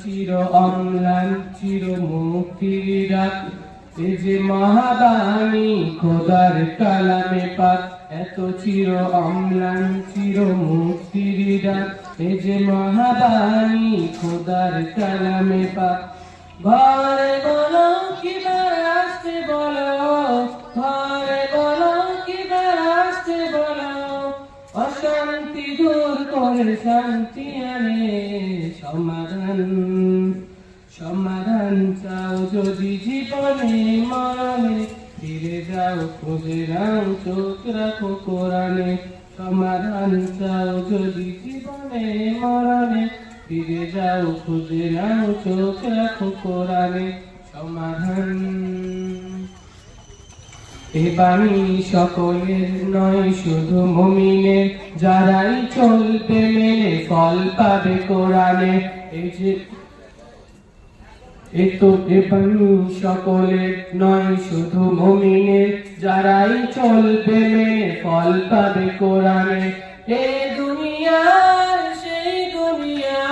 চির অম্লান চির মুক্তির ডাক এ যে মহাবাণী খোদার কালামে পাক, এত চির অম্লান চির মুক্তির ডাক এ যে মহাবাণী খোদার কালামে পাক, ঘরে বলো কি আসতে বলো, ঘরে বলো কি আসতে বলো। অশান্তি দূর করে শান্তি আনে, সমাধান সমাধান চাও যদি জীবনে মরণে ফিরে যাও, খুঁজে নাও, চোখ রাখো কোরআনে। সমাধান চাও যদি জীবনে মরণে, ফিরে যাও, খুঁজে নাও, চোখ রাখো কোরআনে। সমাধান। এ বাণী সকলের নয়, শুধু মুমিনের। যারাই চলবে মেনে, ফল পাবে কোরআনে। এই যে এ তো এ বাণী সকলের নয়, শুধু মুমিনের যারাই চলবে মেনে ফল পাবে কোরআনে। এ দুনিয়ার সেই দুনিয়া,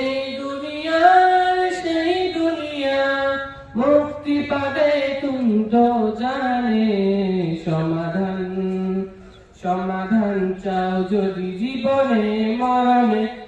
এই দুনিয়ার সেই দুনিয়া। মুক্তি পাবে তুমি তো জানে। সমাধান সমাধান চাও যদি জীবনে মরণে।